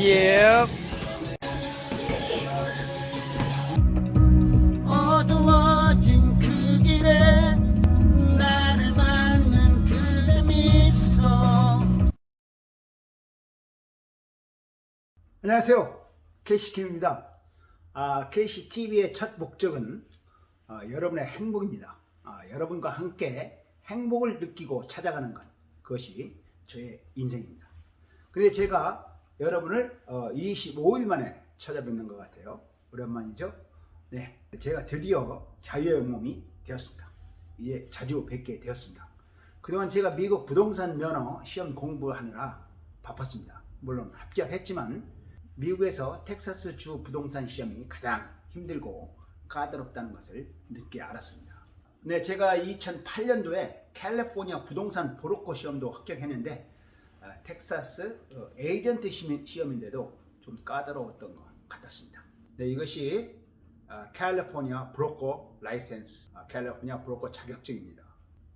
Yep. 어두워진 그 안녕하세요. KCTV입니다. 아, KCTV의 첫 목적은 아, 여러분의 행복입니다. 아, 여러분과 함께 행복을 느끼고 찾아가는 것, 그것이 저의 인생입니다. 근데 제가 여러분을 어, 25일 만에 찾아뵙는 것 같아요. 오랜만이죠? 네, 제가 드디어 자유의 몸이 되었습니다. 이제 자주 뵙게 되었습니다. 그동안 제가 미국 부동산 면허 시험 공부하느라 바빴습니다. 물론 합격했지만 미국에서 텍사스 주 부동산 시험이 가장 힘들고 까다롭다는 것을 늦게 알았습니다. 네, 제가 2008년도에 캘리포니아 부동산 브로커 시험도 합격했는데 아, 텍사스 어, 에이전트 시험- 시험인데도 좀 까다로웠던 것 같았습니다. 네, 이것이 아, 캘리포니아 브로커 라이센스, 아, 캘리포니아 브로커 자격증입니다.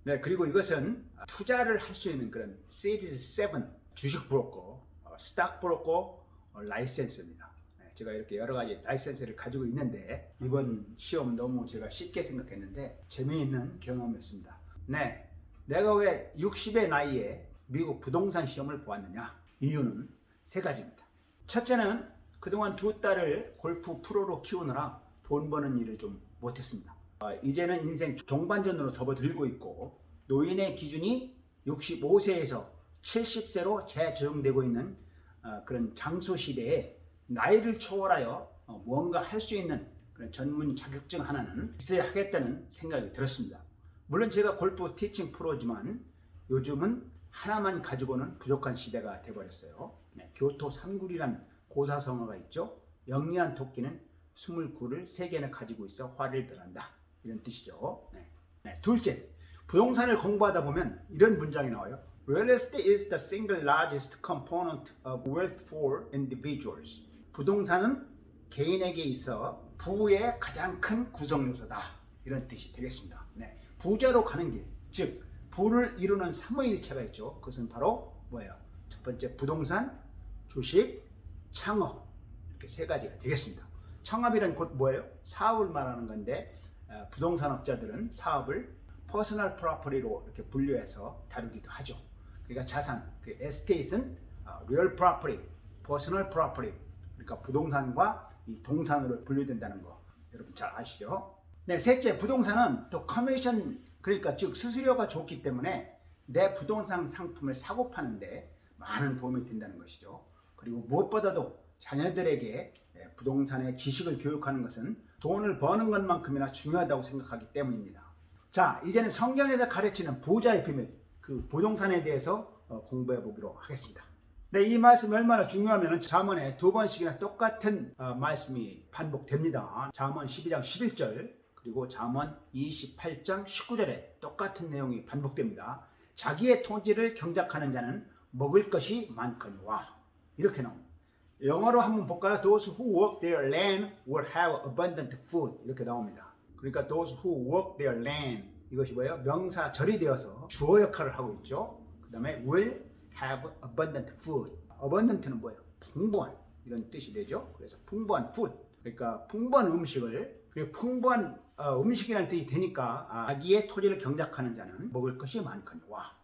네, 그리고 이것은 아, 투자를 할 수 있는 그런 시리즈 7 주식 브로커, 어, 스탁 브로커 어, 라이센스입니다. 네, 제가 이렇게 여러 가지 라이센스를 가지고 있는데 이번 시험 너무 제가 쉽게 생각했는데 재미있는 경험이었습니다. 네, 내가 왜 60의 나이에 미국 부동산 시험을 보았느냐? 이유는 세 가지입니다. 첫째는 그동안 두 딸을 골프 프로로 키우느라 돈 버는 일을 좀 못했습니다. 아, 이제는 인생 종반전으로 접어들고 있고 노인의 기준이 65세에서 70세로 재조정되고 있는 아, 그런 장소 시대에 나이를 초월하여 어, 무언가 할 수 있는 그런 전문 자격증 하나는 있어야 하겠다는 생각이 들었습니다. 물론 제가 골프 티칭 프로지만 요즘은 하나만 가지고는 부족한 시대가 돼버렸어요. 네, 교토 삼굴이란 고사성어가 있죠. 영리한 토끼는 29를 세 개나 가지고 있어 화를 덜한다. 이런 뜻이죠. 네. 네, 둘째, 부동산을 공부하다 보면 이런 문장이 나와요. Real estate is the single largest component of wealth for individuals. 부동산은 개인에게 있어 부의 가장 큰 구성 요소다. 이런 뜻이 되겠습니다. 네. 부자로 가는 길, 즉 부를 이루는 삼위일체가 있죠. 그것은 바로 뭐예요? 첫 번째 부동산, 주식, 창업 이렇게 세 가지가 되겠습니다. 창업이란 곧 뭐예요? 사업을 말하는 건데 어, 부동산업자들은 사업을 퍼스널 프로퍼리로 이렇게 분류해서 다루기도 하죠. 그러니까 자산, 그 에스테이트는 리얼 프로퍼리, 퍼스널 프로퍼리. 그러니까 부동산과 이 동산으로 분류된다는 거 여러분 잘 아시죠? 네, 셋째 부동산은 또 커미션 그러니까 즉 수수료가 좋기 때문에 내 부동산 상품을 사고 파는데 많은 도움이 된다는 것이죠. 그리고 무엇보다도 자녀들에게 예, 부동산의 지식을 교육하는 것은 돈을 버는 것만큼이나 중요하다고 생각하기 때문입니다. 자, 이제는 성경에서 가르치는 부자의 비밀, 그 부동산에 대해서 어, 공부해 보기로 하겠습니다. 네, 이 말씀이 얼마나 중요하면 잠언에 두 번씩이나 똑같은 어, 말씀이 반복됩니다. 잠언 12장 11절 그리고 잠언 28장 19절에 똑같은 내용이 반복됩니다. 자기의 토지를 경작하는 자는 먹을 것이 많거니와 이렇게 나옵니다. 영어로 한번 볼까요? Those who work their land will have abundant food 이렇게 나옵니다. 그러니까 those who work their land 이것이 뭐예요? 명사 절이 되어서 주어 역할을 하고 있죠. 그 다음에 will have abundant food. abundant는 뭐예요? 풍부한 이런 뜻이 되죠. 그래서 풍부한 food. 그러니까 풍부한 음식을 그리고 풍부한 어, 음식이라는 뜻이 되니까 아, 자기의 토지를 경작하는 자는 먹을 것이 많거니와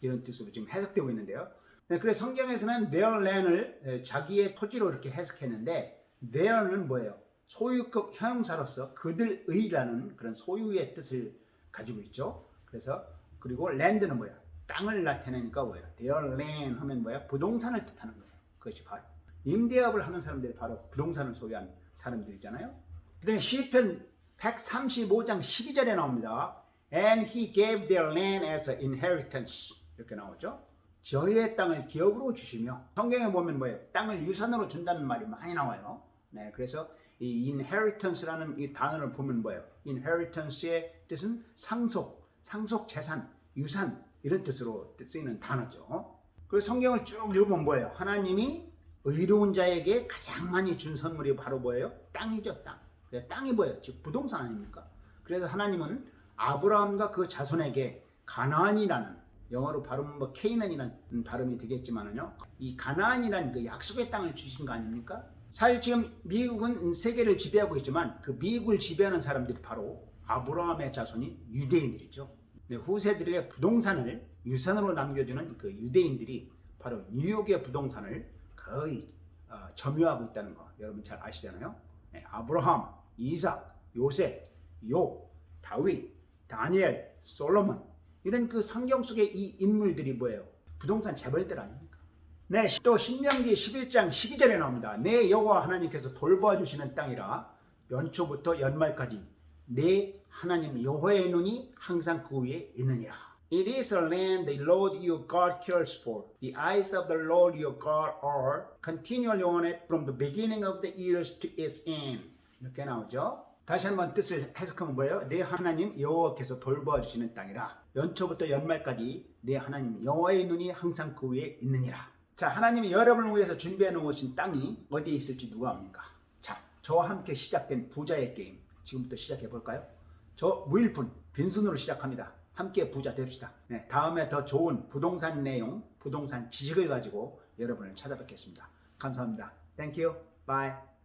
이런 뜻으로 지금 해석되고 있는데요. 네, 그래서 성경에서는 their land을 에, 자기의 토지로 이렇게 해석했는데 their는 뭐예요? 소유격 형용사로서 그들의라는 그런 소유의 뜻을 가지고 있죠. 그래서 그리고 land는 뭐야? 땅을 나타내니까 뭐야? their land 하면 뭐야? 부동산을 뜻하는 거예요. 그것이 바로 임대업을 하는 사람들이 바로 부동산을 소유한 사람들이잖아요. 그 다음에 시편 135장 12절에 나옵니다. And he gave their land as an inheritance 이렇게 나오죠. 저희의 땅을 기업으로 주시며 성경에 보면 뭐예요? 땅을 유산으로 준다는 말이 많이 나와요. 네, 그래서 이 inheritance라는 이 단어를 보면 뭐예요? inheritance의 뜻은 상속, 상속 재산, 유산 이런 뜻으로 쓰이는 단어죠. 그래서 성경을 쭉 읽으면 뭐예요? 하나님이 의로운 자에게 가장 많이 준 선물이 바로 뭐예요? 땅이죠, 땅. 그래서 땅이 뭐예요? 즉 부동산 아닙니까? 그래서 하나님은 아브라함과 그 자손에게 가나안이라는 영어로 발음은 뭐 케이난이라는 발음이 되겠지만은요. 이 가나안이라는 그 약속의 땅을 주신 거 아닙니까? 사실 지금 미국은 세계를 지배하고 있지만 그 미국을 지배하는 사람들이 바로 아브라함의 자손인 유대인들이죠. 네, 후세들에게 부동산을 유산으로 남겨주는 그 유대인들이 바로 뉴욕의 부동산을 거의 어, 점유하고 있다는 거 여러분 잘 아시잖아요. 네, 아브라함, 이삭, 요셉, 욥, 다윗, 다니엘, 솔로몬 이런 그 성경 속의 이 인물들이 뭐예요? 부동산 재벌들 아닙니까? 네, 또 신명기 11장 12절에 나옵니다. 내 여호와 하나님께서 돌보아 주시는 땅이라 연초부터 연말까지 내 하나님 여호와의 눈이 항상 그 위에 있느니라. It is a land the Lord your God cares for. The eyes of the Lord your God are continually on it from the beginning of the years to its end. 이렇게 나오죠. 다시 한번 뜻을 해석하면 뭐예요? 내 하나님 여호와께서 돌보아 주시는 땅이라. 연초부터 연말까지 내 하나님 여호와의 눈이 항상 그 위에 있느니라. 자, 하나님이 여러분을 위해서 준비해 놓으신 땅이 어디에 있을지 누가 압니까? 자, 저와 함께 시작된 부자의 게임 지금부터 시작해 볼까요? 저 무일푼 빈손으로 시작합니다. 함께 부자 됩시다. 네, 다음에 더 좋은 부동산 내용, 부동산 지식을 가지고 여러분을 찾아뵙겠습니다. 감사합니다. Thank you. Bye.